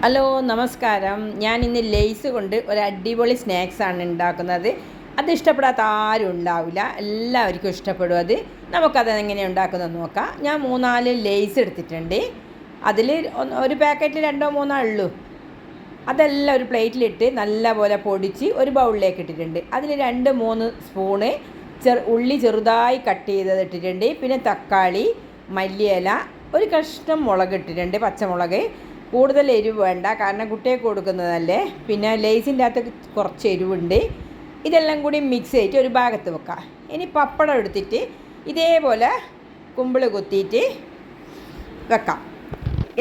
Hello നമസ്കാരം. ഞാൻ ഇന്ന് ലേസ് കൊണ്ട് ഒരു അടിപൊളി സ്നാക്സ് ആണ് ഉണ്ടാക്കുന്നത്. അത് ഇഷ്ടപ്പെടാത്ത ആരും ഉണ്ടാവില്ല. എല്ലാവർക്കും ഇഷ്ടപ്പെടും അത്. നമുക്കത് എങ്ങനെ ഉണ്ടാക്കുന്നത് നോക്കാം. ഞാൻ മൂന്നാൽ ലേസ് എടുത്തിട്ടുണ്ട്. അതിൽ ഒരു പാക്കറ്റിൽ രണ്ടോ മൂന്നോ ഉള്ളൂ. അതെല്ലാം ഒരു പ്ലേറ്റിലിട്ട് നല്ലപോലെ പൊടിച്ച് ഒരു ബൗളിലേക്ക് ഇട്ടിട്ടുണ്ട്. അതിൽ രണ്ട് മൂന്ന് സ്പൂണ് ചെറു ഉള്ളി ചെറുതായി കട്ട് ചെയ്തത് ഇട്ടിട്ടുണ്ട്. പിന്നെ തക്കാളി മല്ലിയില ഒരു കഷ്ണം മുളക് ഇട്ടിട്ടുണ്ട് പച്ചമുളക്. കൂടുതൽ എരിവ് വേണ്ട. കാരണം കുട്ടികൾക്ക് കൊടുക്കുന്നതല്ലേ. പിന്നെ ലേസിന്റെ അകത്ത് കുറച്ച് എരിവുണ്ട്. ഇതെല്ലാം കൂടി മിക്സ് ചെയ്തിട്ട് ഒരു ഭാഗത്ത് വെക്കാം. ഇനി പപ്പടം എടുത്തിട്ട് ഇതേപോലെ കുമ്പിൾ കുത്തിയിട്ട് വെക്കാം.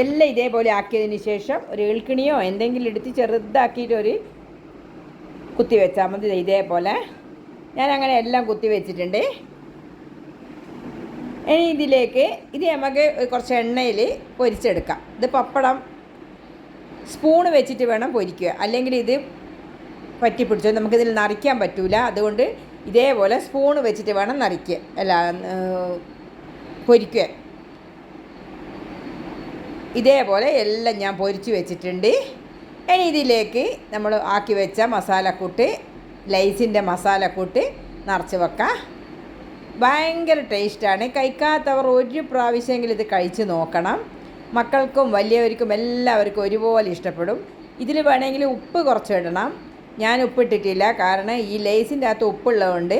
എല്ലാം ഇതേപോലെ ആക്കിയതിന് ശേഷം ഒരു എൾക്കിണിയോ എന്തെങ്കിലും എടുത്ത് ചെറുതാക്കിയിട്ട് ഒരു കുത്തി വെച്ചാൽ മതി. ഇതേപോലെ. ഞാൻ അങ്ങനെ എല്ലാം കുത്തി വെച്ചിട്ടുണ്ട്. ഇനി ഇതിലേക്ക് ഇത് നമുക്ക് കുറച്ച് എണ്ണയിൽ പൊരിച്ചെടുക്കാം. ഇത് പപ്പടം സ്പൂണ് വെച്ചിട്ട് വേണം പൊരിക്കുക. അല്ലെങ്കിൽ ഇത് പറ്റിപ്പിടിച്ചോ നമുക്കിതിൽ നിറയ്ക്കാൻ പറ്റില്ല അതുകൊണ്ട് ഇതേപോലെ സ്പൂൺ വെച്ചിട്ട് വേണം നിറയ്ക്കുക അല്ല പൊരിക്കുക. ഇതേപോലെ എല്ലാം ഞാൻ പൊരിച്ച് വെച്ചിട്ടുണ്ട്. ഇനി ഇതിലേക്ക് നമ്മൾ ആക്കി വെച്ച മസാലക്കൂട്ട് ലൈസിന്റെ മസാലക്കൂട്ട് നിറച്ച് വെക്കാം. ഭയങ്കര ടേസ്റ്റാണ്. കഴിക്കാത്തവർ ഒരു പ്രാവശ്യമെങ്കിലും ഇത് കഴിച്ച് നോക്കണം. മക്കൾക്കും വലിയവർക്കും എല്ലാവർക്കും ഒരുപോലെ ഇഷ്ടപ്പെടും. ഇതിൽ വേണമെങ്കിൽ ഉപ്പ് കുറച്ച് ഇടണം ഞാൻ ഉപ്പിട്ടിട്ടില്ല. കാരണം ഈ ലേസിന്റെ അകത്ത് ഉപ്പുള്ളതുകൊണ്ട്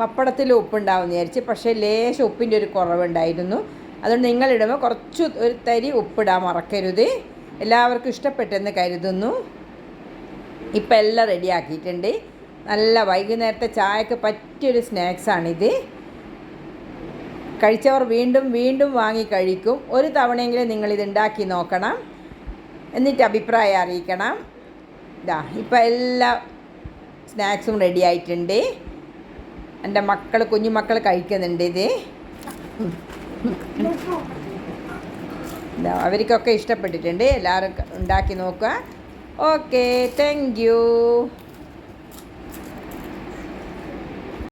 പപ്പടത്തിൽ ഉപ്പുണ്ടാവും വിചാരിച്ച് പക്ഷേ ലേശം ഉപ്പിന്റെ ഒരു കുറവുണ്ടായിരുന്നു. അതുകൊണ്ട് നിങ്ങളിടുമ്പോൾ കുറച്ച് ഒരു തരി ഉപ്പിടാൻ മറക്കരുത്. എല്ലാവർക്കും ഇഷ്ടപ്പെട്ടെന്ന് കരുതുന്നു. ഇപ്പം എല്ലാം റെഡിയാക്കിയിട്ടുണ്ട്. നല്ല വൈകുന്നേരത്തെ ചായക്ക് പറ്റിയൊരു സ്നാക്സാണിത്. കഴിച്ചവർ വീണ്ടും വീണ്ടും വാങ്ങി കഴിക്കും. ഒരു തവണയെങ്കിലും നിങ്ങളിത് ഉണ്ടാക്കി നോക്കണം. എന്നിട്ട് അഭിപ്രായം അറിയിക്കണം. ഇതാ ഇപ്പം എല്ലാ സ്നാക്സും റെഡി ആയിട്ടുണ്ട്. എന്റെ മക്കൾ കുഞ്ഞുമക്കൾ കഴിക്കുന്നുണ്ട് ഇത്. അവർക്കൊക്കെ ഇഷ്ടപ്പെട്ടിട്ടുണ്ട്. എല്ലാവരും ഉണ്ടാക്കി നോക്കുക. Okay thank